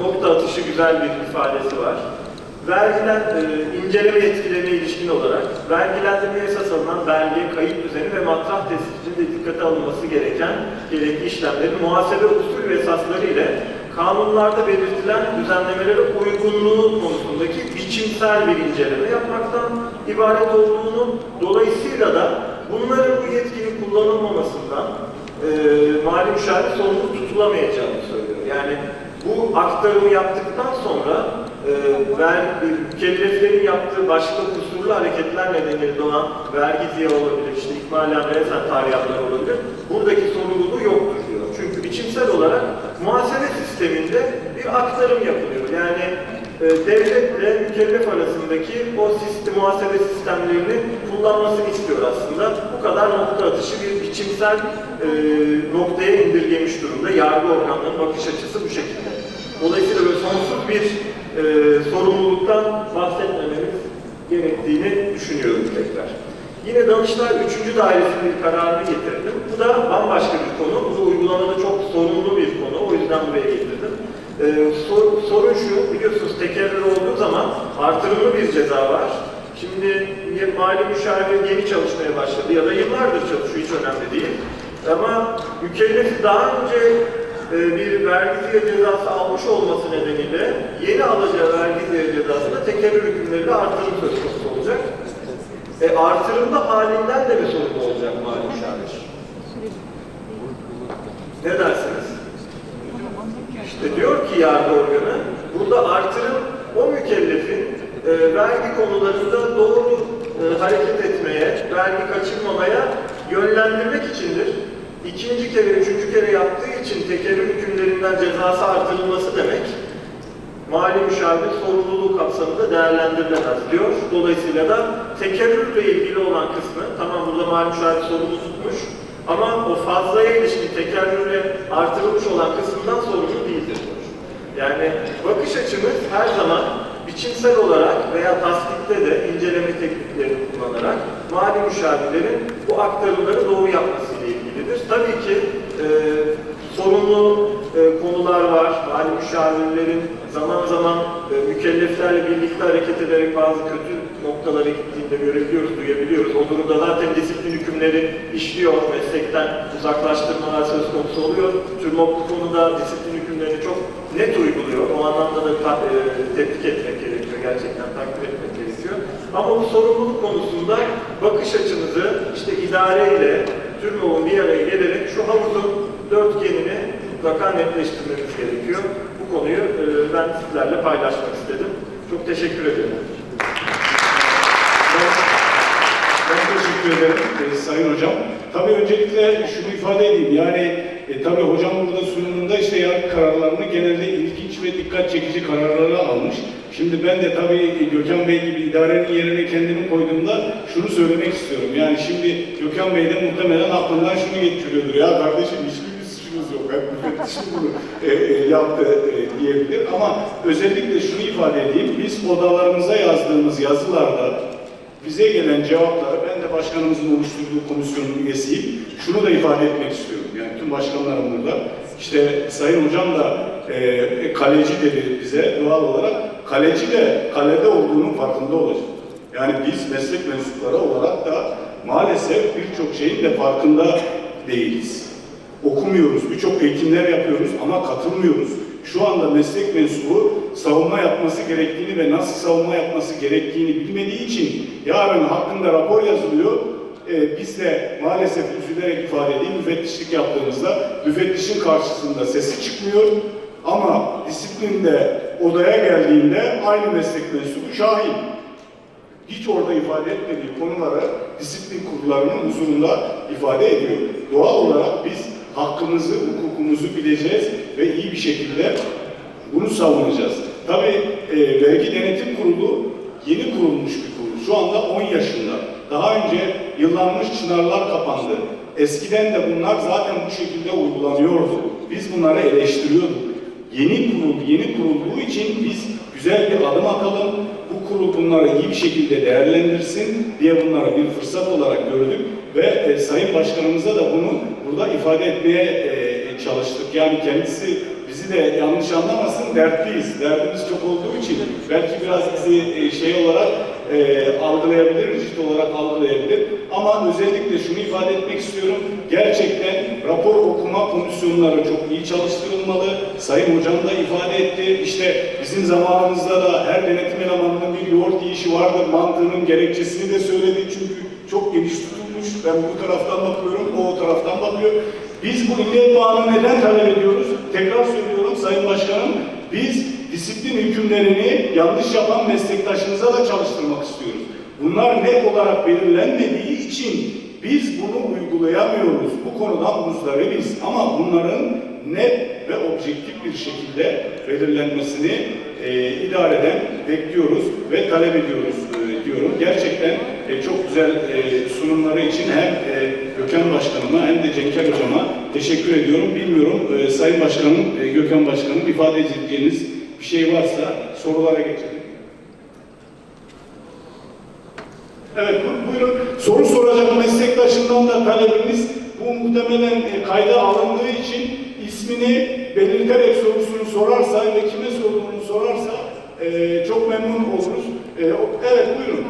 nokta atışı güzel bir ifadesi var. Vergilen, e, inceleme yetkilerine ilişkin olarak vergilendirmeye esas alınan belge, kayıt düzeni ve matrah tespitinde dikkate alınması gereken gerekli işlemlerin muhasebe usul ve esasları ile kanunlarda belirtilen düzenlemelere uygunluğu konusundaki biçimsel bir inceleme yapmaktan ibaret olduğunu, dolayısıyla da bunların bu yetkinin kullanılmamasından e, mali müşavir sorumlu. Yani aktarımı yaptıktan sonra e, ver, mükelleflerin yaptığı başka kusurlu hareketler nedeniyle doğan vergi ziya olabilir, işte ikmalen resen tarihatlar olabilir. Buradaki sorumluluğu yoktur diyor. Çünkü biçimsel olarak muhasebe sisteminde bir aktarım yapılıyor. Yani e, devletle mükellef arasındaki o sistem, muhasebe sistemlerini kullanmasını istiyor aslında. Bu kadar nokta atışı bir biçimsel e, noktaya indirgemiş durumda. Yargı organlarının bakış açısı bu şekilde. Bir e, sorumluluktan bahsetmememiz gerektiğini düşünüyorum tekrar. Yine Danıştay 3. Dairesi'nin bir kararını getirdim. Bu da bambaşka bir konu. Bu da uygulamada çok sorunlu bir konu. O yüzden buraya getirdim. Ee, sor- sorun şu, biliyorsunuz tekerrür olduğu zaman artırımlı bir ceza var. Şimdi mali müşavir yeni çalışmaya başladı ya da yıllardır çalışıyor, hiç önemli değil. Ama mükellefi daha önce bir vergi cezası almış olması nedeniyle yeni alacağı vergi cezasında tekerrür hükümleriyle artırım söz konusu olacak. E, artırımda halinden de bir sorumlu olacak mali müşavir. Ne dersiniz? İşte diyor ki yargı organı, burada artırım o mükellefin e, vergi konularında doğru e, hareket etmeye, vergi kaçırmamaya yönlendirmek içindir. İkinci kere, üçüncü kere yaptığı için tekerrür hükümlerinden cezası artırılması demek, mali müşavir sorumluluğu kapsamında değerlendirilemez diyor. Dolayısıyla da tekerrürle ilgili olan kısmı, tamam burada mali müşavir sorumlu tutmuş, ama o fazlaya ilişkin tekerrürle artırılmış olan kısımdan sorumlu değildir diyor. Yani bakış açımız her zaman biçimsel olarak veya tasdikte de inceleme tekniklerini kullanarak mali müşavirlerin bu aktarımları doğru yapmasıyla ilgilidir. Tabii ki e, sorunlu e, konular var. Mali müşavirlerin zaman zaman e, mükelleflerle birlikte hareket ederek bazı kötü noktalara gittiğinde görebiliyoruz, duyabiliyoruz. O durumda zaten disiplin hükümleri işliyor, meslekten uzaklaştırmalar söz konusu oluyor. TÜRMOP bu konuda disiplin hükümlerini çok net uyguluyor. O anlamda da ta- e, tebrik etmek gerekiyor, gerçekten takdir etmek gerekiyor. Ama bu sorumluluk konusunda bakış açınızı işte idareyle, TÜRMOP'un bir araya gelerek şu havuzun dörtgenini mutlaka netleştirmemiz gerekiyor. Bu konuyu e, ben sizlerle paylaşmak istedim. Çok teşekkür ederim. Ben teşekkür ederim e, Sayın Hocam. Tabii öncelikle şunu ifade edeyim. Yani e, tabii hocam burada sunumunda işte yargı kararlarını genelde ilginç ve dikkat çekici kararları almış. Şimdi ben de tabii e, Gökhan Bey gibi idarenin yerine kendimi koyduğumda şunu söylemek istiyorum. Yani şimdi Gökhan Bey de muhtemelen aklından şunu geçiriyordur. Ya kardeşim hiçbir. Müfettişim bunu e, e, yaptı e, diyebilir. Ama özellikle şunu ifade edeyim. Biz odalarımıza yazdığımız yazılarda bize gelen cevapları, ben de başkanımızın oluşturduğu komisyonun üyesiyim. Şunu da ifade etmek istiyorum. Yani tüm başkanlarım burada. İşte Sayın Hocam da e, kaleci dedi bize doğal olarak. Kaleci de kalede olduğunun farkında olacak. Yani biz meslek mensupları olarak da maalesef birçok şeyin de farkında değiliz. Okumuyoruz, birçok eğitimler yapıyoruz ama katılmıyoruz. Şu anda meslek mensubu savunma yapması gerektiğini ve nasıl savunma yapması gerektiğini bilmediği için yarın hakkında rapor yazılıyor. Ee, biz de maalesef üzülerek ifade edeyim, müfettişlik yaptığımızda müfettişin karşısında sesi çıkmıyor. Ama disiplinde odaya geldiğinde aynı meslek mensubu şahin hiç orada ifade etmediği konuları disiplin kurullarının huzurunda ifade ediyor. Doğal olarak biz hakkımızı, hukukumuzu bileceğiz ve iyi bir şekilde bunu savunacağız. Tabii e, vergi denetim kurulu yeni kurulmuş bir kurul. Şu anda 10 yaşında. Daha önce yıllanmış çınarlar kapandı. Eskiden de bunlar zaten bu şekilde uygulanıyordu. Biz bunları eleştiriyorduk. Yeni kurul, yeni kurulduğu için biz güzel bir adım atalım. Bu kurul bunları iyi bir şekilde değerlendirsin diye bunları bir fırsat olarak gördük ve e, Sayın Başkanımıza da bunu burada ifade etmeye e, çalıştık. Yani kendisi bizi de yanlış anlamasın dertliyiz. Derdimiz çok olduğu için belki biraz bizi e, şey olarak e, algılayabilir, ciddi olarak algılayabilir. Ama özellikle şunu ifade etmek istiyorum. Gerçekten rapor okuma komisyonları çok iyi çalıştırılmalı. Sayın Hocam da ifade etti. İşte bizim zamanımızda da her denetim elemanının bir yoğurt yiyişi vardır mantığının gerekçesini de söyledi. Çünkü çok geniş tutulmuş. Ben bu taraftan bakıyorum, o taraftan bakıyor. Biz bu milliyet bağını neden talep ediyoruz? Tekrar söylüyorum Sayın Başkanım. Biz disiplin hükümlerini yanlış yapan meslektaşımıza da çalıştırmak istiyoruz. Bunlar net olarak belirlenmediği için biz bunu uygulayamıyoruz. Bu konudan muzdaribiz. Ama bunların net ve objektif bir şekilde belirlenmesini e, idareden bekliyoruz ve talep ediyoruz e, diyorum. Gerçekten e, çok güzel e, sunumları için hem e, Gökhan Başkanıma hem de Cenker Hocama teşekkür ediyorum. Bilmiyorum e, Sayın Başkanım, e, Gökhan Başkanım ifade edeceğiniz bir şey varsa sorulara geçelim. Evet bu- buyurun. Soru soracak meslektaşından da talebimiz bu muhtemelen kayda alındığı için ismini belirterek sorusunu sorarsa ve kime sorduğunu sorarsa e, çok memnun oluruz. E, evet buyurun.